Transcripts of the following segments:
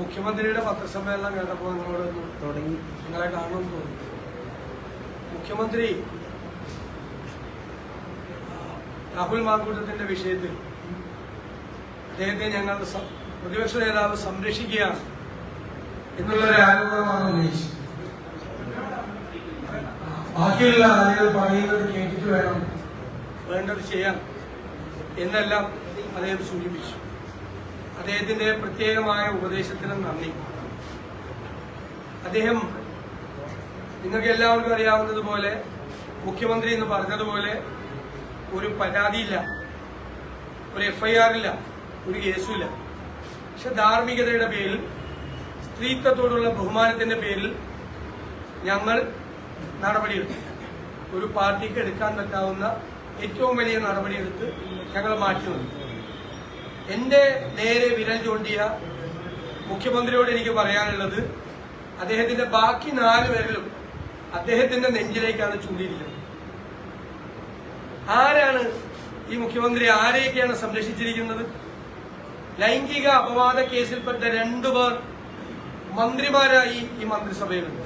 മുഖ്യമന്ത്രിയുടെ പത്രസമ്മേളനം കേട്ടപ്പോൾ നിങ്ങളോട് തുടങ്ങി. നിങ്ങളെ കാണുമെന്ന് തോന്നി. മുഖ്യമന്ത്രി രാഹുൽ മാങ്കൂട്ടത്തിന്റെ വിഷയത്തിൽ അദ്ദേഹത്തെ ഞങ്ങൾ പ്രതിപക്ഷ നേതാവ് സംരക്ഷിക്കുകയാണ് എന്നുള്ളൊരു ആരോപണമാണ് ഉന്നയിച്ചത്. ബാക്കിയുള്ള ആളുകൾ പറയുന്നത് കേട്ടിട്ട് വേണം വേണ്ടത് ചെയ്യാം എന്നെല്ലാം അദ്ദേഹം സൂചിപ്പിച്ചു. അദ്ദേഹത്തിന്റെ പ്രത്യേകമായ ഉപദേശത്തിന് നന്ദി. അദ്ദേഹം നിങ്ങൾക്ക് എല്ലാവർക്കും അറിയാവുന്നതുപോലെ മുഖ്യമന്ത്രി എന്ന് പറഞ്ഞതുപോലെ ഒരു പരാതിയില്ല ഒരു എഫ്ഐആറില്ല ഒരു കേസുമില്ല. പക്ഷെ ധാർമ്മികതയുടെ പേരിൽ സ്ത്രീത്വത്തോടുള്ള ബഹുമാനത്തിന്റെ പേരിൽ ഞങ്ങൾ നടപടിയെടുത്തു. ഒരു പാർട്ടിക്ക് എടുക്കാൻ പറ്റാവുന്ന ഏറ്റവും വലിയ നടപടിയെടുത്ത് ഞങ്ങൾ മാറ്റി നിർത്തി എന്റെ നേരെ വിരൽ ചൂണ്ടിയ മുഖ്യമന്ത്രിയോട് എനിക്ക് പറയാനുള്ളത് അദ്ദേഹത്തിന്റെ ബാക്കി നാല് പേരിലും അദ്ദേഹത്തിന്റെ നെഞ്ചിലേക്കാണ് ചൂണ്ടിയിരിക്കുന്നത്. ആരാണ് ഈ മുഖ്യമന്ത്രി ആരെയൊക്കെയാണ് സംരക്ഷിച്ചിരിക്കുന്നത്? ലൈംഗിക അപവാദ കേസിൽപ്പെട്ട രണ്ടുപേർ മന്ത്രിമാരായി ഈ മന്ത്രിസഭയിലുണ്ട്.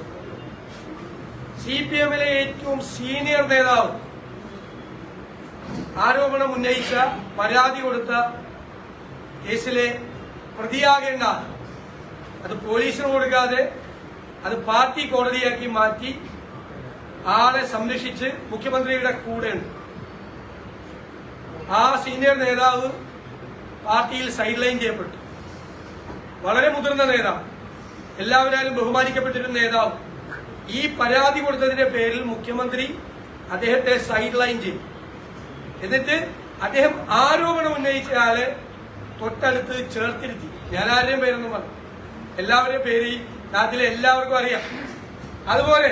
സി പി എമ്മിലെ ഏറ്റവും സീനിയർ നേതാവ് ആരോപണം ഉന്നയിച്ച പരാതി കൊടുത്ത കേസിലെ പ്രതിയാകേണ്ട. അത് പോലീസിന് കൊടുക്കാതെ അത് പാർട്ടി കോടതിയാക്കി മാറ്റി ആളെ സംരക്ഷിച്ച് മുഖ്യമന്ത്രിയുടെ കൂടെയുണ്ട്. ആ സീനിയർ നേതാവ് പാർട്ടിയിൽ സൈഡ് ലൈൻ ചെയ്യപ്പെട്ടു. വളരെ മുതിർന്ന നേതാവ്. എല്ലാവരും ബഹുമാനിക്കപ്പെട്ടിരുന്ന നേതാവ്. ഈ പരാതി കൊടുത്തതിന്റെ പേരിൽ മുഖ്യമന്ത്രി അദ്ദേഹത്തെ സൈഡ് ലൈൻ ചെയ്തു. എന്നിട്ട് അദ്ദേഹം ആരോപണം ഉന്നയിച്ച ആളെ തൊട്ടടുത്ത് ചേർത്തിരുത്തി. ഞാൻ ആരുടെയും പേരൊന്നും പറഞ്ഞു എല്ലാവരുടെയും പേര് ഈ നാട്ടിലെ എല്ലാവർക്കും അറിയാം. അതുപോലെ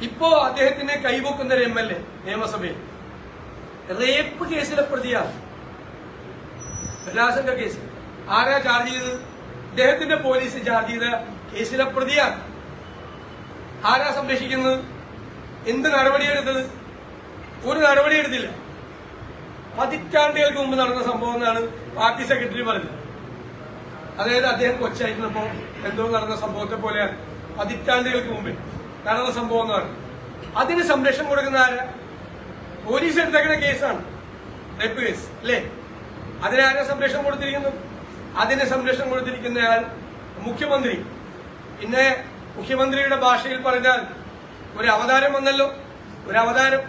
ഇപ്പോ അദ്ദേഹത്തിനെ കൈവക്കുന്ന ഒരു എം എൽ എ നിയമസഭയിൽ. റേപ്പ് കേസിലെ പ്രതിയാണ്. ബലാത്സംഗ കേസ്. ആരാ ചാർജ് ചെയ്തത്? ഇദ്ദേഹത്തിന്റെ പോലീസ് ചാർജ് ചെയ്ത കേസിലെ പ്രതിയാണ്. ആരാ സംരക്ഷിക്കുന്നത്? എന്ത് നടപടിയെടുത്തത് ഒരു നടപടിയെടുത്തില്ല പതിറ്റാണ്ടുകൾക്ക് മുമ്പ് നടന്ന സംഭവം എന്നാണ് പാർട്ടി സെക്രട്ടറി പറഞ്ഞത്. അതായത് അദ്ദേഹം കൊച്ചായിരുന്നപ്പോ എന്തോ നടന്ന സംഭവത്തെ പോലെയാണ്. പതിറ്റാണ്ടുകൾക്ക് മുമ്പേ നടന്ന സംഭവം എന്ന് പറഞ്ഞു. അതിന് സംരക്ഷണം കൊടുക്കുന്ന ആരാ? പോലീസ് എടുത്തേക്കുന്ന കേസാണ്. റേപ്പ് കേസ് അല്ലേ? അതിനാരാ സംരക്ഷണം കൊടുത്തിരിക്കുന്നു അതിന് സംരക്ഷണം കൊടുത്തിരിക്കുന്നയാൾ മുഖ്യമന്ത്രി. പിന്നെ മുഖ്യമന്ത്രിയുടെ ഭാഷയിൽ പറഞ്ഞാൽ ഒരു അവതാരം വന്നല്ലോ. ഒരു അവതാരം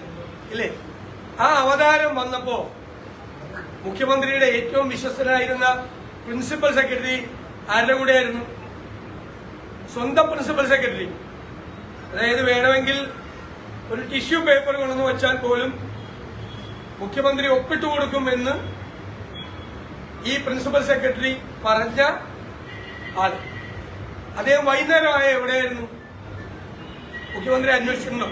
ഇല്ലേ? ആ അവതാരം വന്നപ്പോ മുഖ്യമന്ത്രിയുടെ ഏറ്റവും വിശ്വസ്തനായിരുന്ന പ്രിൻസിപ്പൽ സെക്രട്ടറി ആരുടെ കൂടെയായിരുന്നു? സ്വന്തം പ്രിൻസിപ്പൽ സെക്രട്ടറി. അതായത് വേണമെങ്കിൽ ഒരു ടിഷ്യൂ പേപ്പർ കൊണ്ടുവന്ന് വെച്ചാൽ പോലും മുഖ്യമന്ത്രി ഒപ്പിട്ടു കൊടുക്കും എന്ന് ഈ പ്രിൻസിപ്പൽ സെക്രട്ടറി പറഞ്ഞ ആൾ. അദ്ദേഹം വൈകുന്നേരമായ എവിടെയായിരുന്നു? മുഖ്യമന്ത്രി അന്വേഷിച്ചിട്ടുണ്ടോ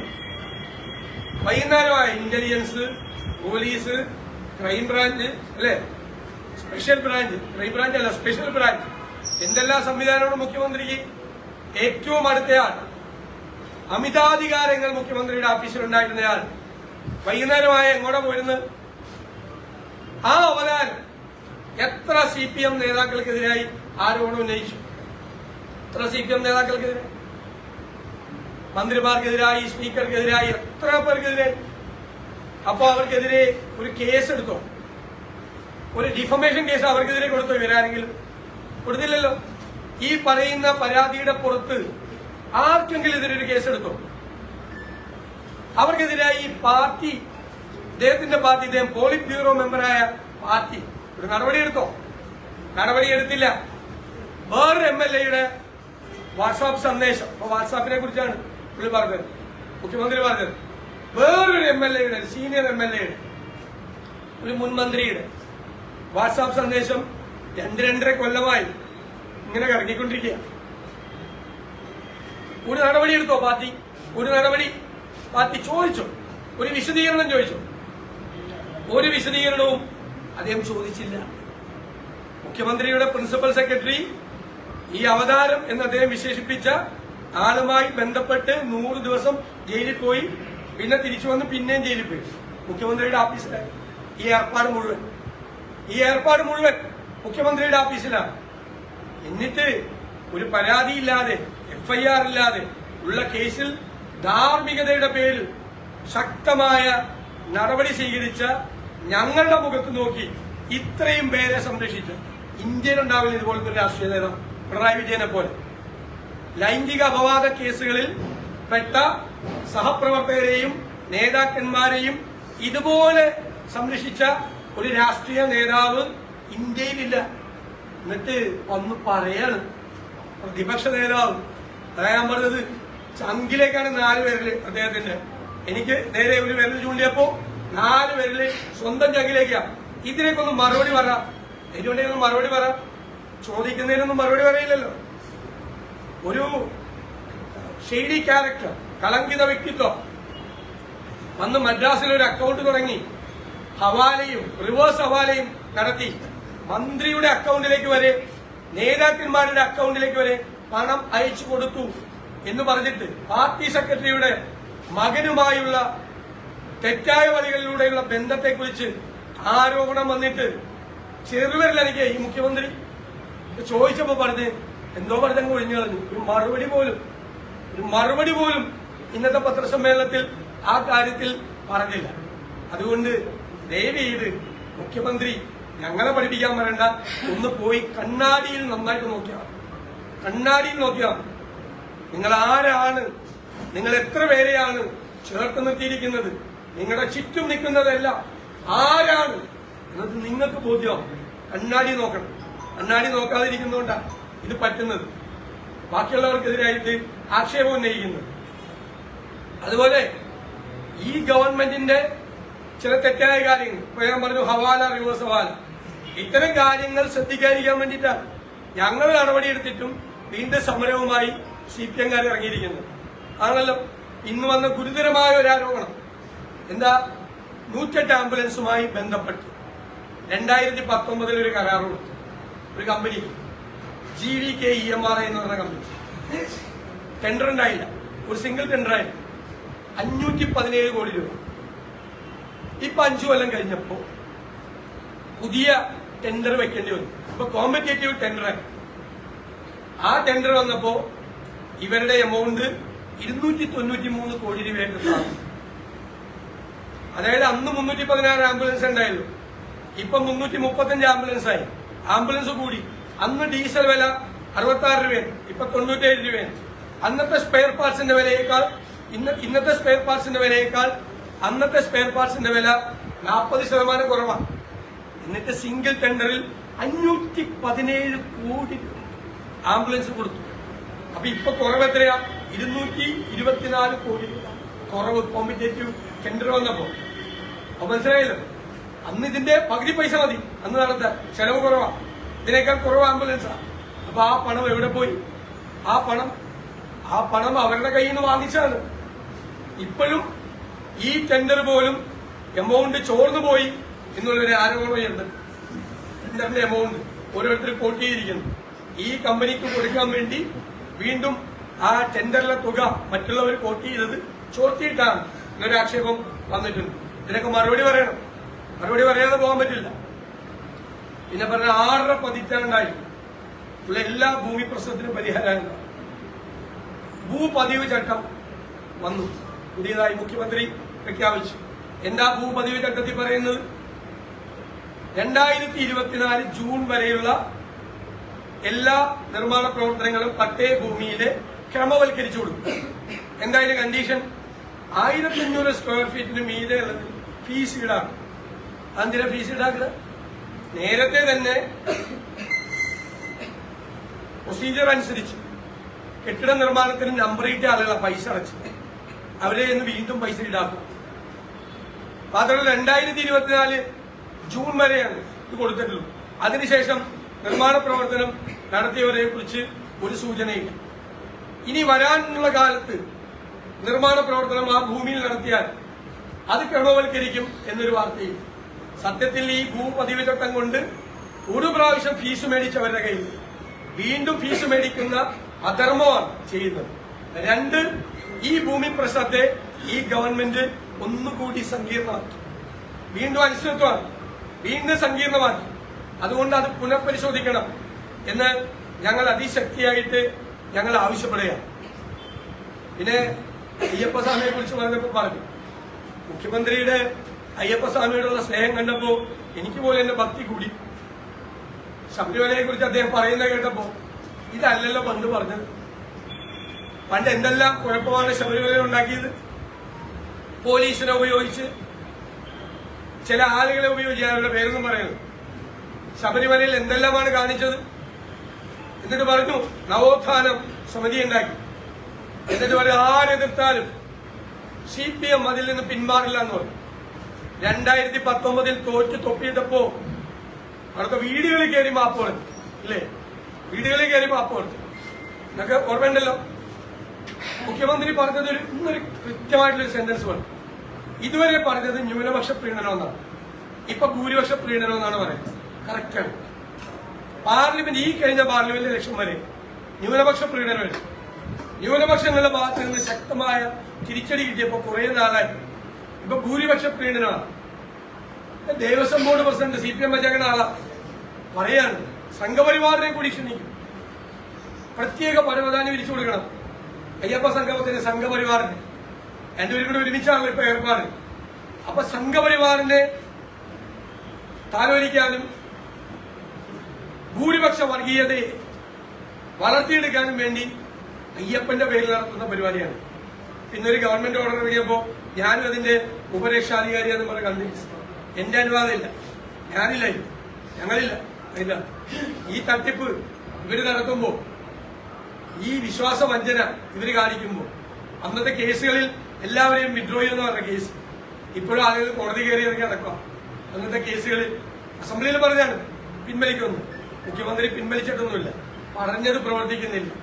വൈകുന്നേരമായ ഇന്റലിജൻസ് പോലീസ് ക്രൈംബ്രാഞ്ച് അല്ലെ? Special branch. ക്രൈംബ്രാഞ്ച് അല്ല സ്പെഷ്യൽ ബ്രാഞ്ച്. എന്തെല്ലാം സംവിധാനമാണ് മുഖ്യമന്ത്രിക്ക്? ഏറ്റവും അടുത്തയാൾ അമിതാധികാരങ്ങൾ മുഖ്യമന്ത്രിയുടെ ഓഫീസിൽ ഉണ്ടായിരുന്നയാൾ വൈകുന്നേരമായ എങ്ങോട്ട് പോയിരുന്നു? ആ അവതാരം എത്ര സി പി എം നേതാക്കൾക്കെതിരായി ആരോപണം ഉന്നയിച്ചു? എത്ര സി പി എം നേതാക്കൾക്കെതിരെ മന്ത്രിമാർക്കെതിരായി സ്പീക്കർക്കെതിരായി എത്ര പേർക്കെതിരെ? അപ്പൊ അവർക്കെതിരെ ഒരു കേസ് എടുത്തോ ഒരു ഡിഫമേഷൻ കേസ് അവർക്കെതിരെ കൊടുത്തോ ഇവരാരെങ്കിലും? കൊടുത്തില്ലല്ലോ. ഈ പറയുന്ന പരാതിയുടെ പുറത്ത് ആർക്കെങ്കിലും ഇതിനൊരു ഒരു കേസ് എടുത്തോ അവർക്കെതിരായി പാർട്ടി ഇദ്ദേഹത്തിന്റെ പാർട്ടി ഇദ്ദേഹം പോളിറ്റ് ബ്യൂറോ മെമ്പറായ പാർട്ടി ഒരു നടപടിയെടുത്തോ? നടപടിയെടുത്തില്ല. വേറൊരു എം എൽ എയുടെ വാട്സാപ്പ് സന്ദേശം. അപ്പൊ വാട്സാപ്പിനെ കുറിച്ചാണ് പുള്ളി പറഞ്ഞത് മുഖ്യമന്ത്രി പറഞ്ഞത്. വേറൊരു എം എൽ എയുടെ സീനിയർ എം എൽ എയുടെ ഒരു മുൻ മന്ത്രിയുടെ വാട്സാപ്പ് സന്ദേശം രണ്ട് രണ്ടര കൊല്ലമായി ഇങ്ങനെ കറങ്ങിക്കൊണ്ടിരിക്കുക ഒരു നടപടി എടുത്തോ പാർട്ടി? ഒരു നടപടി പാർട്ടി ചോദിച്ചോ? ഒരു വിശദീകരണം ചോദിച്ചോ? ഒരു വിശദീകരണവും അദ്ദേഹം ചോദിച്ചില്ല. മുഖ്യമന്ത്രിയുടെ പ്രിൻസിപ്പൽ സെക്രട്ടറി ഈ അവതാരം എന്ന് അദ്ദേഹം വിശേഷിപ്പിച്ച ആളുമായി ബന്ധപ്പെട്ട് നൂറ് ദിവസം ജയിലിൽ പോയി പിന്നെ തിരിച്ചു വന്ന് പിന്നെയും ജയിലിൽ പോയി. മുഖ്യമന്ത്രിയുടെ ഓഫീസിലാണ് ഈ ഏർപ്പാട് മുഴുവൻ. ഈ ഏർപ്പാട് മുഴുവൻ മുഖ്യമന്ത്രിയുടെ ഓഫീസിലാണ്. എന്നിട്ട് ഒരു പരാതിയില്ലാതെ എഫ്ഐആർ ഇല്ലാതെ ഉള്ള കേസിൽ ധാർമ്മികതയുടെ പേരിൽ ശക്തമായ നടപടി സ്വീകരിച്ച ഞങ്ങളുടെ മുഖത്ത് നോക്കി ഇത്രയും പേരെ സംരക്ഷിച്ച് ഇന്ത്യയിലുണ്ടാവില്ല ഇതുപോലത്തെ രാഷ്ട്രീയ നേതാവ് പിണറായി വിജയനെ പോലെ. ലൈംഗിക അപവാദ കേസുകളിൽ പെട്ട സഹപ്രവർത്തകരെയും നേതാക്കന്മാരെയും ഇതുപോലെ സംരക്ഷിച്ച ഒരു രാഷ്ട്രീയ നേതാവ് ഇന്ത്യയിലില്ല. എന്നിട്ട് വന്ന് പറയാണ് പ്രതിപക്ഷ നേതാവ്. അതാ ഞാൻ പറഞ്ഞത് ചങ്കിലേക്കാണ് നാല് പേരിൽ അദ്ദേഹത്തിന്റെ. എനിക്ക് നേരെ ഒരു വിരൽ ചൂണ്ടിയപ്പോ നാല് പേരിൽ സ്വന്തം ചങ്കിലേക്കാ. ഇതിനേക്കൊന്ന് മറുപടി പറ. ഇതിനുണ്ടെങ്കിൽ മറുപടി പറ. ചോദിക്കുന്നതിനൊന്നും മറുപടി പറയില്ലല്ലോ. ഒരു ഷെയ്ഡി ക്യാരക്ടർ കളങ്കിത വ്യക്തിത്വം. വന്ന് മദ്രാസിൽ ഒരു അക്കൗണ്ട് തുടങ്ങി. ഹവാലയും റിവേഴ്സ് ഹവാലയും നടത്തി. മന്ത്രിയുടെ അക്കൗണ്ടിലേക്ക് വരെ നേതാക്കന്മാരുടെ അക്കൗണ്ടിലേക്ക് വരെ പണം അയച്ചു കൊടുത്തു എന്ന് പറഞ്ഞിട്ട് പാർട്ടി സെക്രട്ടറിയുടെ മകനുമായുള്ള തെറ്റായ വഴികളിലൂടെയുള്ള ബന്ധത്തെക്കുറിച്ച് ആരോപണം വന്നിട്ട് ചെറുവരിലെനിക്ക് ഈ മുഖ്യമന്ത്രി. ചോദിച്ചപ്പോൾ പറഞ്ഞ് എന്തോ പറഞ്ഞങ്ങ് ഒഴിഞ്ഞു കളഞ്ഞു. ഒരു മറുപടി പോലും ഒരു മറുപടി പോലും ഇന്നത്തെ പത്രസമ്മേളനത്തിൽ ആ കാര്യത്തിൽ പറഞ്ഞില്ല. അതുകൊണ്ട് ദയവ് ചെയ്ത് മുഖ്യമന്ത്രി ഞങ്ങളെ പഠിപ്പിക്കാൻ വരണ്ട. ഒന്ന് പോയി കണ്ണാടിയിൽ നന്നായിട്ട് നോക്കിയാൽ കണ്ണാടിയിൽ നോക്കിയാൽ നിങ്ങൾ ആരാണ്? നിങ്ങൾ എത്ര പേരെയാണ് ചേർത്ത് നിർത്തിയിരിക്കുന്നത്? നിങ്ങളുടെ ചുറ്റും നിൽക്കുന്നതല്ല ആരാണ്? എന്നത് നിങ്ങൾക്ക് ബോധ്യമാവും. കണ്ണാടി നോക്കണം. കണ്ണാടി നോക്കാതിരിക്കുന്നതുകൊണ്ടാണ് ഇത് പറ്റുന്നത്. ബാക്കിയുള്ളവർക്കെതിരായിട്ട് ആക്ഷേപം ഉന്നയിക്കുന്നത്. അതുപോലെ ഈ ഗവൺമെന്റിന്റെ ചില തെറ്റായ കാര്യങ്ങൾ. ഇപ്പൊ ഞാൻ പറഞ്ഞു ഹവാല റിവേഴ്സ് ഹവാല. ഇത്തരം കാര്യങ്ങൾ ശ്രദ്ധിക്കാതിരിക്കാൻ വേണ്ടിയിട്ടാണ് ഞങ്ങൾ നടപടിയെടുത്തിട്ടും വീണ്ടും സമരവുമായി സി പി എംകാർ ഇറങ്ങിയിരിക്കുന്നത്. ആണല്ലോ? ഇന്ന് വന്ന ഗുരുതരമായ ഒരു ആരോപണം. എന്താ? നൂറ്റെട്ട് ആംബുലൻസുമായി ബന്ധപ്പെട്ട്. രണ്ടായിരത്തി പത്തൊമ്പതിൽ ഒരു കരാർ കൊടുത്തു ഒരു company G V K E M R I എന്ന് പറഞ്ഞ കമ്പനി ടെൻഡർ ഉണ്ടായില്ല. ഒരു സിംഗിൾ ടെൻഡർ ആയില്ല അഞ്ഞൂറ്റി പതിനേഴ് കോടി രൂപ. ഇപ്പൊ അഞ്ചു കൊല്ലം കഴിഞ്ഞപ്പോ പുതിയ ടെൻഡർ വെക്കേണ്ടി വന്നു. ഇപ്പൊ കോമ്പറ്റേറ്റീവ് ടെൻഡർ ആ ടെൻഡർ വന്നപ്പോ ഇവരുടെ എമൗണ്ട് ഇരുന്നൂറ്റി തൊണ്ണൂറ്റി മൂന്ന് കോടി രൂപയായിട്ട് അതായത് അന്ന് മുന്നൂറ്റി പതിനാറ് ആംബുലൻസ് ഉണ്ടായല്ലോ ഇപ്പൊ മുന്നൂറ്റി മുപ്പത്തഞ്ച് ആംബുലൻസ് ആയി. ആംബുലൻസ് കൂടി. അന്ന് ഡീസൽ വില അറുപത്തി ആറ് രൂപയാണ്. ഇപ്പൊ തൊണ്ണൂറ്റേഴ് രൂപയാണ്. അന്നത്തെ സ്പെയർ പാർട്സിന്റെ വിലയേക്കാൾ ഇന്ന് ഇന്നത്തെ സ്പെയർ പാർട്സിന്റെ വിലയേക്കാൾ അന്നത്തെ സ്പെയർ പാർട്സിന്റെ വില നാൽപ്പത് ശതമാനം കുറവാണ്. എന്നിട്ട് സിംഗിൾ ടെൻഡറിൽ അഞ്ഞൂറ്റി പതിനേഴ് കോടി ആംബുലൻസ് കൊടുത്തു. അപ്പൊ ഇപ്പൊ കുറവ് എത്രയാ? ഇരുന്നൂറ്റി ഇരുപത്തിനാല് കോടി കുറവ് കോമ്പറ്റേറ്റീവ് ടെൻഡർ വന്നപ്പോ. അപ്പൊ മനസ്സിലായല്ലോ? അന്ന് ഇതിന്റെ പകുതി പൈസ മതി. അന്ന് നടത്താൻ ചെലവ് കുറവാ. ഇതിനേക്കാൾ കുറവ് ആംബുലൻസാ അപ്പൊ ആ പണം എവിടെ പോയി? ആ പണം ആ പണം അവരുടെ കയ്യിൽ നിന്ന് വാങ്ങിച്ചാണ് ഇപ്പോഴും ഈ ടെൻഡർ പോലും എമൗണ്ട് ചോർന്നു പോയി എന്നുള്ളൊരു ആരോപണമുണ്ട്. ടെൻഡറിന്റെ എമൗണ്ട് ഓരോരുത്തർ കോട്ട് ചെയ്തിരിക്കുന്നു ഈ കമ്പനിക്ക് കൊടുക്കാൻ വേണ്ടി വീണ്ടും ആ ടെൻഡറിലെ തുക മറ്റുള്ളവർ കോട്ട് ചെയ്തത് ചോർത്തിയിട്ടാണ്. എന്നൊരു ആക്ഷേപം വന്നിട്ടുണ്ട്. ഇതിനൊക്കെ മറുപടി പറയണം. മറുപടി പറയാതെ പോകാൻ പറ്റില്ല. പിന്നെ പറഞ്ഞ ആറര പതിറ്റാണ്ടായി. ഉള്ള എല്ലാ ഭൂമി പ്രശ്നത്തിനും പരിഹാരമാണ് ഭൂപതിവ് ചട്ടം വന്നു. പുതിയതായി മുഖ്യമന്ത്രി പ്രഖ്യാപിച്ചു. എന്താ ഭൂപതിവ് ചട്ടത്തിൽ പറയുന്നത്? രണ്ടായിരത്തി ഇരുപത്തിനാല് ജൂൺ വരെയുള്ള എല്ലാ നിർമ്മാണ പ്രവർത്തനങ്ങളും പട്ടേ ഭൂമിയിലെ ക്രമവൽക്കരിച്ചു കൊടുക്കും. എന്താ അതിന്റെ കണ്ടീഷൻ ആയിരത്തി അഞ്ഞൂറ് സ്ക്വയർ ഫീറ്റിന് മീതെ ഉള്ളത് ഫീസ് ഈടാക്കും. അതെന്തിനാ ഫീസ് ഈടാക്കുക? നേരത്തെ തന്നെ പ്രൊസീജിയർ അനുസരിച്ച് കെട്ടിട നിർമ്മാണത്തിന് നമ്പർ ഇട്ട ആളുകളെ പൈസ അടച്ചു അവരെ ഇന്ന് വീണ്ടും പൈസ ഈടാക്കും. മാത്രമല്ല രണ്ടായിരത്തി ഇരുപത്തിനാല് ജൂൺ വരെയാണ് ഇത് കൊടുത്തിട്ടുള്ളൂ അതിനുശേഷം നിർമ്മാണ പ്രവർത്തനം നടത്തിയവരെ കുറിച്ച് ഒരു സൂചനയില്ല. ഇനി വരാനുള്ള കാലത്ത് നിർമ്മാണ പ്രവർത്തനം ആ ഭൂമിയിൽ നടത്തിയാൽ അത് ക്രമവൽക്കരിക്കും എന്നൊരു വാർത്തയും സത്യത്തിൽ ഈ ഭൂപതിവ് ചട്ടം കൊണ്ട് ഒരു പ്രാവശ്യം ഫീസ് മേടിച്ചവരുടെ കയ്യിൽ വീണ്ടും ഫീസ് മേടിക്കുന്ന അധർമ്മമാണ് ചെയ്യുന്നത്. രണ്ട് ഈ ഭൂമി പ്രശ്നത്തെ ഈ ഗവൺമെന്റ് ഒന്നുകൂടി സങ്കീർണമാക്കി. വീണ്ടും അനിശ്ചിതത്വമാണ്. വീണ്ടും സങ്കീർണമാക്കി. അതുകൊണ്ട് അത് പുനഃപരിശോധിക്കണം എന്ന് ഞങ്ങൾ അതിശക്തിയായിട്ട് ഞങ്ങൾ ആവശ്യപ്പെടുകയാണ്. പിന്നെ അയ്യപ്പസ്വാമിയെ കുറിച്ച് പറഞ്ഞപ്പോൾ പറഞ്ഞു മുഖ്യമന്ത്രിയുടെ അയ്യപ്പസ്വാമിയോടുള്ള സ്നേഹം കണ്ടപ്പോ എനിക്ക് പോലെ എന്റെ ഭക്തി കൂടി. ശബരിമലയെ കുറിച്ച് അദ്ദേഹം പറയുന്നത് കേട്ടപ്പോ ഇതല്ലല്ലോ പണ്ട് പറഞ്ഞത്. പണ്ട് എന്തെല്ലാം കുഴപ്പമാണ് ശബരിമല ഉണ്ടാക്കിയത്? പോലീസിനെ ഉപയോഗിച്ച് ചില ആളുകളെ ഉപയോഗിച്ച് അവരുടെ പേരൊന്നും പറയുന്നത് ശബരിമലയിൽ എന്തെല്ലാമാണ് കാണിച്ചത്? എന്നിട്ട് പറഞ്ഞു നവോത്ഥാനം സമിതി ഉണ്ടാക്കി. എന്നിട്ട് പറയും ആരെതിർത്താലും സി പി എം അതിൽ നിന്ന് പിന്മാറില്ല എന്ന് പറഞ്ഞു. രണ്ടായിരത്തി പത്തൊമ്പതിൽ തോറ്റ് തൊപ്പിയിട്ടപ്പോ അവിടുത്തെ വീടുകളിൽ കയറി മാപ്പോൾ ഇല്ലേ? വീടുകളിൽ കയറി മാപ്പോൾ എന്നൊക്കെ ഓർമ്മയുണ്ടല്ലോ? മുഖ്യമന്ത്രി പറഞ്ഞത് ഒരു ഇന്നൊരു കൃത്യമായിട്ടുള്ളൊരു സെന്റൻസ് പറഞ്ഞു ഇതുവരെ പറഞ്ഞത് ന്യൂനപക്ഷ പ്രീണനം എന്നാണ്. ഇപ്പൊ ഭൂരിപക്ഷ പ്രീണനം എന്നാണ് പറയുന്നത്. കറക്റ്റാണ് പാർലമെന്റ് ഈ കഴിഞ്ഞ പാർലമെന്റ് ഇലക്ഷൻ വരെ ന്യൂനപക്ഷ പ്രീണനമായിരുന്നു ന്യൂനപക്ഷങ്ങളുടെ ഭാഗത്ത് നിന്ന് ശക്തമായ തിരിച്ചടി കിട്ടിയപ്പോ കുറെ നാളായി. ഇപ്പൊ ഭൂരിപക്ഷ പീഡനമാണ് Devaswom board president C P M വെച്ചേക്കുന്ന ആളാ. പറയാണ് സംഘപരിവാറിനെ കൂടി ക്ഷണിക്കും. പ്രത്യേക പരവധാനം വിരിച്ചു കൊടുക്കണം. അയ്യപ്പ സംഗമത്തിന് സംഘപരിവാറിന്. രണ്ടുപേരും കൂടെ ഒരുമിച്ചാണല്ലോ ഇപ്പൊ ഏർപ്പാട്. അപ്പൊ സംഘപരിവാറിനെ താലോലിക്കാനും ഭൂരിപക്ഷ വർഗീയതയെ വളർത്തിയെടുക്കാനും വേണ്ടി അയ്യപ്പന്റെ പേരിൽ നടത്തുന്ന പരിപാടിയാണ്. പിന്നൊരു ഗവൺമെന്റ് ഓർഡർ ഇറങ്ങിയപ്പോ ഞാനും അതിന്റെ ഉപരക്ഷാധികാരിയാന്ന് പറഞ്ഞ കണ്ടിരിച്ചു എന്റെ അനുവാദമില്ല. ഞാനില്ല. ഞങ്ങളില്ല. ഇല്ല ഈ തട്ടിപ്പ് ഇവർ നടത്തുമ്പോ ഈ വിശ്വാസ വഞ്ചന ഇവർ കാണിക്കുമ്പോ അന്നത്തെ കേസുകളിൽ എല്ലാവരെയും വിഡ്രോ എന്ന് പറഞ്ഞ കേസ്. ഇപ്പോഴും ആളുകൾ കോടതി കയറി ഇറങ്ങി നടക്കുക അന്നത്തെ കേസുകളിൽ അസംബ്ലിയിൽ പറഞ്ഞാണ് പിൻവലിക്കുന്നു മുഖ്യമന്ത്രി പിൻവലിച്ചിട്ടൊന്നുമില്ല. പറഞ്ഞത് പ്രവർത്തിക്കുന്നില്ല.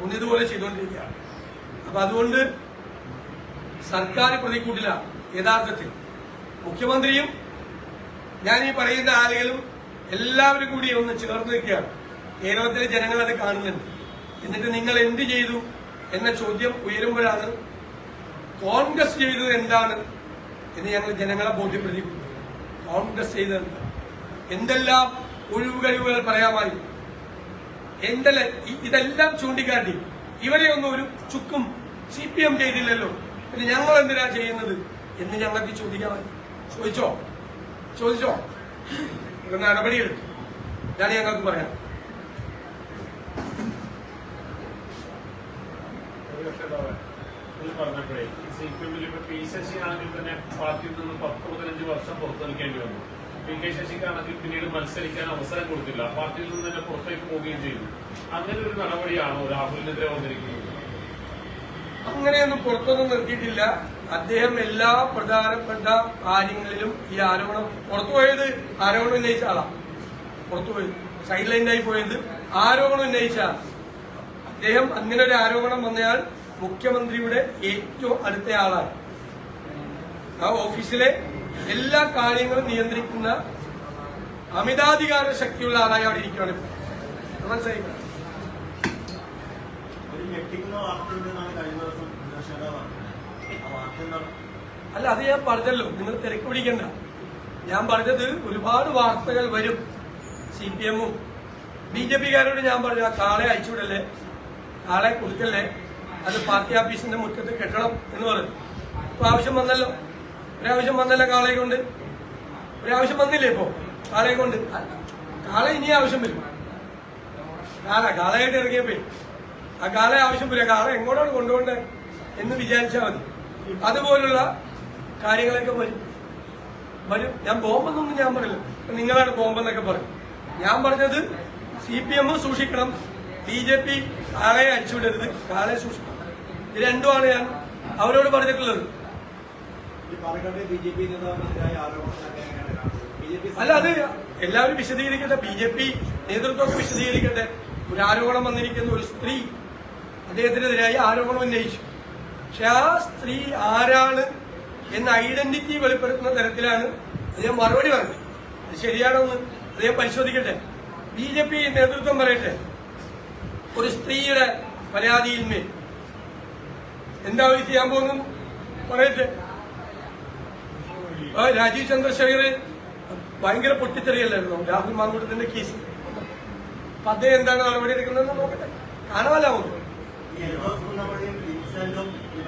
തോന്നിയതുപോലെ ചെയ്തുകൊണ്ടിരിക്കുകയാണ്. അപ്പൊ അതുകൊണ്ട് സർക്കാർ പ്രതിക്കൂട്ടില്ല യഥാർത്ഥത്തിൽ. മുഖ്യമന്ത്രിയും ഞാൻ ഈ പറയുന്ന ആളുകളും എല്ലാവരും കൂടി ഒന്ന് ചേർന്ന് നിൽക്കുകയാണ്. കേരളത്തിലെ ജനങ്ങൾ അത് കാണുന്നുണ്ട്. എന്നിട്ട് നിങ്ങൾ എന്ത് ചെയ്തു എന്ന ചോദ്യം ഉയരുമ്പോഴാണ് കോൺഗ്രസ് ചെയ്തത് എന്താണ് എന്ന് ഞങ്ങൾ ജനങ്ങളെ ബോധ്യപ്പെടുത്തിയിട്ടുണ്ട് കോൺഗ്രസ് ചെയ്തത് എന്താണ് എന്തെല്ലാം ഒഴിവുകഴിവുകൾ പറയാമായി? എന്തെല്ലാം ഇതെല്ലാം ചൂണ്ടിക്കാട്ടി. ഇവരെ ഒന്നും ഒരു ചുക്കും സി പി എം ചെയ്തില്ലല്ലോ. പിന്നെ ഞങ്ങൾ എന്തിനാ ചെയ്യുന്നത്? എന്ന് ഞങ്ങൾക്ക് ചോദിക്കാൻ ചോദിച്ചോ? ചോദിച്ചോ? നടപടിയെടുത്തു ഇതാണ് ഞങ്ങൾക്ക് പറയാം ശശിക്കാണെങ്കിൽ പിന്നീട് മത്സരിക്കാൻ അവസരം കൊടുത്തില്ല. പാർട്ടിയിൽ നിന്ന് തന്നെ പുറത്തേക്ക് പോവുകയും ചെയ്തു. അങ്ങനെ ഒരു നടപടിയാണോ രാഹുലിനെതിരെ വന്നിരിക്കുന്നത്? അങ്ങനെയൊന്നും പുറത്തൊന്നും നിർത്തിയിട്ടില്ല. അദ്ദേഹം എല്ലാ പ്രധാനപ്പെട്ട കാര്യങ്ങളിലും ഈ ആരോപണം പുറത്തുപോയത് ആരോപണം ഉന്നയിച്ച ആളാ. പുറത്തുപോയത് സൈഡ് ലൈനായി പോയത് ആരോപണം ഉന്നയിച്ച ആൾ അദ്ദേഹം അങ്ങനെ ഒരു ആരോപണം വന്നയാൾ മുഖ്യമന്ത്രിയുടെ ഏറ്റവും അടുത്ത ആളാണ്. ആ ഓഫീസിലെ എല്ലാ കാര്യങ്ങളും നിയന്ത്രിക്കുന്ന അമിതാധികാര ശക്തിയുള്ള ആളായി അവിടെ ഇരിക്കുകയാണ് ഇപ്പോൾ മനസ്സിലായില്ല ഒരു ഞെട്ടിക്കുന്ന വാർത്തയുണ്ടെന്നാണ് കഴിഞ്ഞ ദിവസം പ്രതിപക്ഷ നേതാവ് പറഞ്ഞത്. എന്താണ് അല്ല അത് ഞാൻ പറഞ്ഞല്ലോ. നിങ്ങൾ തിരക്ക് പിടിക്കണ്ട. ഞാൻ പറഞ്ഞത് ഒരുപാട് വാർത്തകൾ വരും. സി പി എമ്മും. ബി ജെ പിക്കാരോട് ഞാൻ പറഞ്ഞു ആ കാളെ അയച്ചുവിടല്ലേ കാളെ കൊടുക്കല്ലേ അത് പാർട്ടി ഓഫീസിന്റെ മുറ്റത്ത് കെട്ടണം എന്ന് പറഞ്ഞു. ഇപ്പൊ ആവശ്യം വന്നല്ലോ. ഒരാവശ്യം വന്നല്ലോ കാളയെ കൊണ്ട്. ഒരാവശ്യം വന്നില്ലേ ഇപ്പോ? കാളയെ കൊണ്ട്. കാളെ കാള ഇനി ആവശ്യം വരും. കാള കാളയായിട്ട് ഇറങ്ങിയപ്പോ. ആ കാളെ ആവശ്യം വരിക കാള എങ്ങോട്ടാണ് കൊണ്ടുപോകേണ്ടത് എന്ന് വിചാരിച്ചാൽ മതി. അതുപോലുള്ള കാര്യങ്ങളൊക്കെ വരും. വരും. ഞാൻ ബോംബെന്നൊന്നും ഞാൻ പറയില്ല. നിങ്ങളാണ് ബോംബെന്നൊക്കെ പറയും. ഞാൻ പറഞ്ഞത് സി പി എം സൂക്ഷിക്കണം. ബി ജെ പി കാളയെ അടിച്ചുവിടരുത് കാളയെ സൂക്ഷിക്കണം. ഇത് രണ്ടുമാണ് ഞാൻ അവരോട് പറഞ്ഞിട്ടുള്ളത്. അല്ല അത് എല്ലാവരും വിശദീകരിക്കട്ടെ. ബി ജെ പി നേതൃത്വമൊക്കെ വിശദീകരിക്കട്ടെ. ഒരു ആരോപണം വന്നിരിക്കുന്ന. ഒരു സ്ത്രീ അദ്ദേഹത്തിനെതിരായി ആരോപണം ഉന്നയിച്ചു. പക്ഷെ സ്ത്രീ ആരാണ് എന്ന ഐഡന്റിറ്റി വെളിപ്പെടുത്തുന്ന തരത്തിലാണ് അദ്ദേഹം മറുപടി പറഞ്ഞത്. അത് ശരിയാണോ എന്ന് അദ്ദേഹം പരിശോധിക്കട്ടെ. ബി ജെ പി നേതൃത്വം പറയട്ടെ. ഒരു സ്ത്രീയുടെ പരാതിയിന്മേൽ. എന്താ അവർ ചെയ്യാൻ പോകുന്നു പറയട്ടെ. രാജീവ് ചന്ദ്രശേഖർ ഭയങ്കര പൊട്ടിത്തെറിയല്ലായിരുന്നു? രാഹുൽ മാങ്കൂട്ടത്തിന്റെ കേസ് അപ്പൊ അദ്ദേഹം എന്താണ് നടപടി എടുക്കുന്നത് നോക്കട്ടെ. കാണാമല്ലോ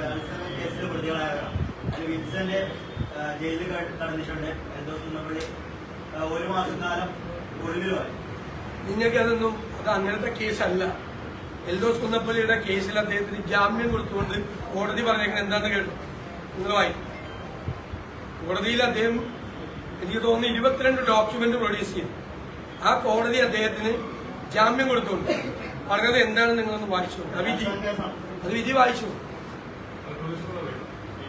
ബലാത്സംഗ കേസിലെ പ്രതികളായവരാണ് അതിൽ വിൻസെന്റ് ജയിലിൽ കടന്നിട്ടുണ്ട്. ഒരു മാസം കാലം ഒളിവിലുമായി നിങ്ങൾക്ക് അതൊന്നും അത് അങ്ങനത്തെ കേസല്ല. എൽദോസ് കുന്നപ്പള്ളിയുടെ കേസിൽ അദ്ദേഹത്തിന് ജാമ്യം കൊടുത്തുകൊണ്ട് കോടതി പറഞ്ഞേക്കുന്നത് എന്താണെന്ന് കേട്ടു? നിങ്ങൾ വായിക്കും കോടതിയിൽ അദ്ദേഹം എനിക്ക് തോന്നുന്നു ഇരുപത്തിരണ്ട് ഡോക്യുമെന്റ് പ്രൊഡ്യൂസ് ചെയ്തു. ആ കോടതി അദ്ദേഹത്തിന് ജാമ്യം കൊടുത്തുകൊണ്ട്. പറഞ്ഞത് എന്താണ് നിങ്ങളൊന്ന് വായിച്ചു അത് വിധി. അത് വിധി വായിച്ചു ഈ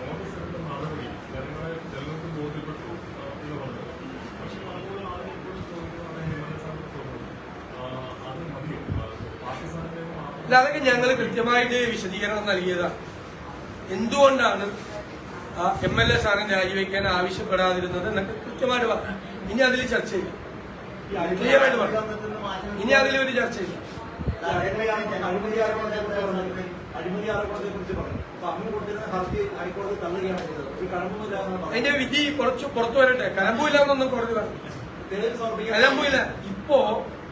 കോൺഗ്രസ് എടുത്ത നടപടി ജനങ്ങളെ ജനങ്ങൾക്ക് ബോധ്യപ്പെട്ടു ആ, എന്നുള്ളത് പക്ഷെ ആളുകൾ ആളുകൾ ഇപ്പോഴും ചോദിക്കുന്നതാണ് ഹിമാലയ അത് മതിയോ ആ, പാകിസ്ഥാനിലേക്ക് മാത്രം അല്ല അതൊക്കെ ഞങ്ങൾ കൃത്യമായിട്ട് വിശദീകരണം നൽകിയതാണ് എന്തുകൊണ്ടാണ് എം എൽ എ സ്ഥാനം രാജിവെക്കാൻ ആവശ്യപ്പെടാതിരുന്നത് എന്നൊക്കെ കൃത്യമായിട്ട് പറഞ്ഞു ഇനി അതിൽ ചർച്ചയില്ല. പറഞ്ഞു. ഇനി അതിൽ ഒരു ചർച്ചയില്ല. അതിന്റെ വിധി കുറച്ച് പുറത്തു വരട്ടെ. കലമ്പൂല്ല എന്നൊന്നും കോടതി പറഞ്ഞു കലമ്പൂല്ല ഇപ്പോ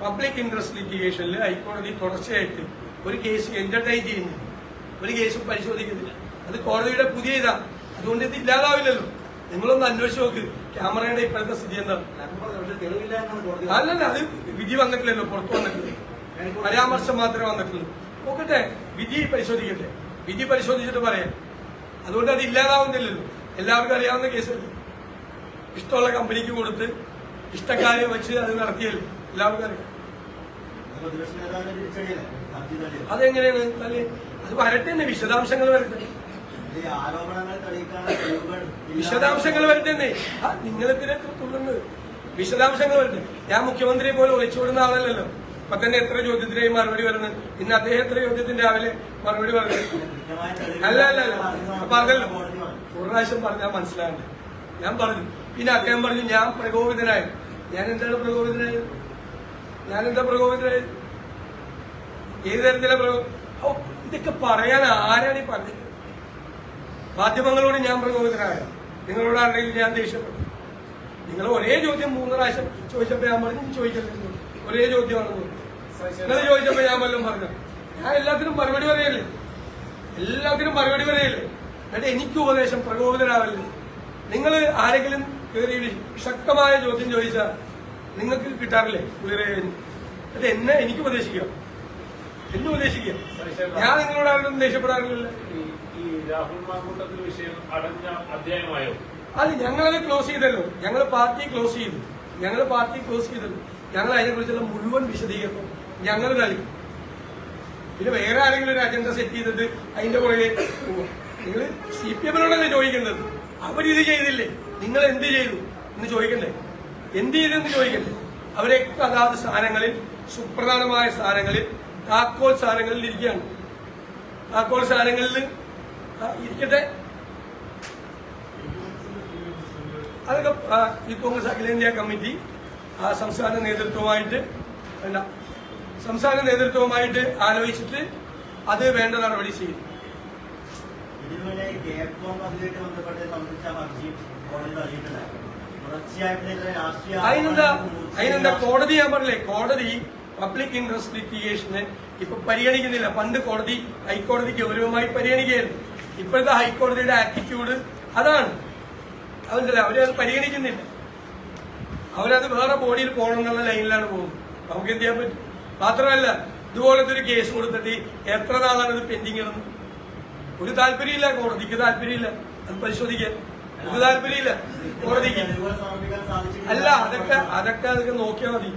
പബ്ലിക് ഇൻട്രസ്റ്റ് ലിറ്റിഗേഷനിൽ ഹൈക്കോടതി തുടർച്ചയായിട്ട് ഒരു കേസ് എന്റർടൈൻ ചെയ്യുന്നില്ല. ഒരു കേസും പരിശോധിക്കുന്നില്ല. അത് കോടതിയുടെ പുതിയ ഇതാ. അതുകൊണ്ട് ഇത് ഇല്ലാതാവില്ലല്ലോ. നിങ്ങളൊന്ന് അന്വേഷിച്ച് നോക്ക്. ക്യാമറയുടെ ഇപ്പോഴത്തെ സ്ഥിതി എന്താണ്? അല്ലല്ല അത് വിധി വന്നിട്ടില്ലല്ലോ പുറത്തു വന്നിട്ടില്ല. പരാമർശം മാത്രമേ വന്നിട്ടുള്ളൂ. നോക്കട്ടെ വിധി പരിശോധിക്കട്ടെ. വിധി പരിശോധിച്ചിട്ട് പറയാം. അതുകൊണ്ട് അത് ഇല്ലാതാവുന്നില്ലല്ലോ. എല്ലാവർക്കും അറിയാവുന്ന കേസല്ലേ. ഇഷ്ടമുള്ള കമ്പനിക്ക് കൊടുത്ത് ഇഷ്ടക്കാരെ വെച്ച് അത് നടത്തിയല്ലേ. എല്ലാവർക്കും അറിയാം. അതെങ്ങനെയാണ്? അല്ലേ അത് വരട്ടെ തന്നെ വിശദാംശങ്ങൾ വരട്ടെ. വിശദാംശങ്ങൾ വരട്ടെ ആ നിങ്ങളെത്തിനെ തുള്ളുന്നത്? വിശദാംശങ്ങൾ വരട്ടെ. ഞാൻ മുഖ്യമന്ത്രിയെ പോലെ ഒളിച്ചോടുന്ന ആളല്ലല്ലോ. അപ്പൊ തന്നെ എത്ര ചോദ്യത്തിനായി മറുപടി വരുന്നത് ഇന്ന് അദ്ദേഹം എത്ര ചോദ്യത്തിന് രാവിലെ മറുപടി പറഞ്ഞു അല്ല അല്ല അല്ല. പറഞ്ഞല്ലോ ഒരു പ്രാവശ്യം പറഞ്ഞാൽ മനസ്സിലാകണ്ട. ഞാൻ പറഞ്ഞു. പിന്നെ അദ്ദേഹം പറഞ്ഞു ഞാൻ പ്രകോപിതനായി. ഞാൻ എന്താണ് പ്രകോപിതനായത്? ഞാൻ എന്താ പ്രകോപിതനായത്? ഏത് തരത്തിലാ ഓ ഇതൊക്കെ പറയാൻ ആരാണ് ഈ പറഞ്ഞത്? മാധ്യമങ്ങളോട് ഞാൻ പ്രകോപിതനായ നിങ്ങളോട് ആരുടെയും ഞാൻ ദേഷ്യപ്പെട്ടു? നിങ്ങൾ ഒരേ ചോദ്യം മൂന്ന് പ്രാവശ്യം ചോദിച്ചപ്പോ ഞാൻ പറഞ്ഞു ചോദിക്കല്ലോ ഒരേ ചോദ്യമാണെന്ന്. നിങ്ങൾ ചോദിച്ചപ്പോ ഞാൻ വല്ലതും പറഞ്ഞു. ഞാൻ എല്ലാത്തിനും മറുപടി പറയല്ലേ? എല്ലാത്തിനും മറുപടി പറയല്ലേ? എന്നിട്ട് എനിക്ക് ഉപദേശം പ്രകോപിതരാവല്ലേ നിങ്ങൾ ആരെങ്കിലും കയറി ശക്തമായ ചോദ്യം ചോദിച്ചാൽ നിങ്ങൾക്ക് കിട്ടാറില്ലേ? കുളിരേ എന്നിട്ട് എന്നെ എനിക്ക് ഉപദേശിക്കാം. എന്നെ ഉദ്ദേശിക്കുക ഞാൻ നിങ്ങളോട് ആരും ദേഷ്യപ്പെടാറില്ല ഈ രാഹുൽ വിഷയം അടഞ്ഞ അധ്യായമായോ? അത് ഞങ്ങളത് ക്ലോസ് ചെയ്തല്ലോ. ഞങ്ങൾ പാർട്ടി ക്ലോസ് ചെയ്തു. ഞങ്ങൾ പാർട്ടി ക്ലോസ് ചെയ്തല്ലോ. ഞങ്ങൾ അതിനെക്കുറിച്ചുള്ള മുഴുവൻ വിശദീകരണം ഞങ്ങൾ നൽകി. പിന്നെ വേറെ ആരെങ്കിലും ഒരു അജണ്ട സെറ്റ് ചെയ്തിട്ട് അതിന്റെ പുറകെ നിങ്ങൾ സി പി എമ്മിനോടല്ലേ ചോദിക്കേണ്ടത് അവരിത് ചെയ്തില്ലേ? നിങ്ങൾ എന്ത് ചെയ്തു? എന്ന് ചോദിക്കണ്ടേ? എന്ത് ചെയ്തെന്ന് ചോദിക്കണ്ടേ? അവരൊക്കെ അതാത് സ്ഥാനങ്ങളിൽ സുപ്രധാനമായ സ്ഥാനങ്ങളിൽ താക്കോൽ സ്ഥാനങ്ങളിൽ ഇരിക്കുകയാണ്. താക്കോൽ സ്ഥാനങ്ങളിൽ ഇരിക്കട്ടെ. അതൊക്കെ ഈ കോൺഗ്രസ് അഖിലേന്ത്യാ കമ്മിറ്റി ആ, സംസ്ഥാന നേതൃത്വമായിട്ട് വേണ്ട സംസ്ഥാന നേതൃത്വവുമായിട്ട് ആലോചിച്ചിട്ട് അത് വേണ്ട നടപടി ചെയ്യും അതിനെന്താ അതിനെന്താ കോടതി ഞാൻ പറഞ്ഞില്ലേ? കോടതി പബ്ലിക് ഇൻട്രസ്റ്റ് ലിറ്റിഗേഷന് ഇപ്പൊ പരിഗണിക്കുന്നില്ല. പണ്ട് കോടതി ഹൈക്കോടതി ഗൗരവമായി പരിഗണിക്കുകയായിരുന്നു. ഇപ്പോഴത്തെ ഹൈക്കോടതിയുടെ ആറ്റിറ്റ്യൂഡ് അതാണ്. അതല്ല അവരത് പരിഗണിക്കുന്നില്ല. അവരത് വേറെ ബോഡിയിൽ പോകണം എന്നുള്ള ലൈനിലാണ് പോകുന്നത്. നമുക്ക് എന്ത് ചെയ്യാൻ പറ്റും? മാത്രമല്ല ഇതുപോലത്തെ ഒരു കേസ് കൊടുത്തിട്ട് എത്ര നാളാണ് ഇത് പെൻഡിങ് ഇടുന്നത് ഒരു താല്പര്യമില്ല. കോടതിക്ക് താല്പര്യമില്ല. അത് പരിശോധിക്കാൻ. ഒരു താല്പര്യമില്ല. കോടതിക്ക്. അല്ല അതൊക്കെ അതൊക്കെ അതൊക്കെ നോക്കിയാൽ മതി.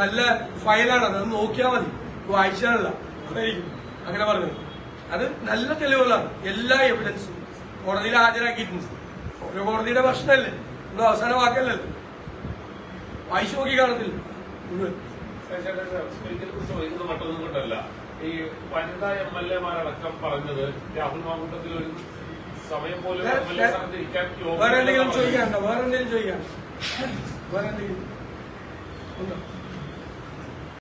നല്ല ഫയലാണ്. അത് നോക്കിയാൽ മതി. വായിച്ചാലല്ല. അതായിരിക്കും. അങ്ങനെ പറഞ്ഞത്. അത് നല്ല തെളിവുകളാണ്. എല്ലാ എവിഡൻസും കോടതിയിൽ ഹാജരാക്കിയിട്ടുണ്ട്. ഓരോ കോടതിയുടെ പ്രശ്നമല്ലേ? ഒന്നും അവസാന വാക്കല്ലല്ലോ വായിച്ചു നോക്കി കാണത്തില്ല. മുഴുവൻ ഒരിക്കൽ ചോദിക്കുന്ന മറ്റൊന്നും കൊണ്ടല്ല ഈ വനിതാ എം എൽ എമാരടക്കം പറഞ്ഞത് രാഹുൽ മാങ്കൂട്ടത്തിൽ ഒരു സമയം പോലും വേറെ എന്തെങ്കിലും ചോദിക്കാനുണ്ടോ? വേറെ എന്തെങ്കിലും ചോദിക്കാനുണ്ടോ? വേറെ എന്തെങ്കിലും 어, 한다.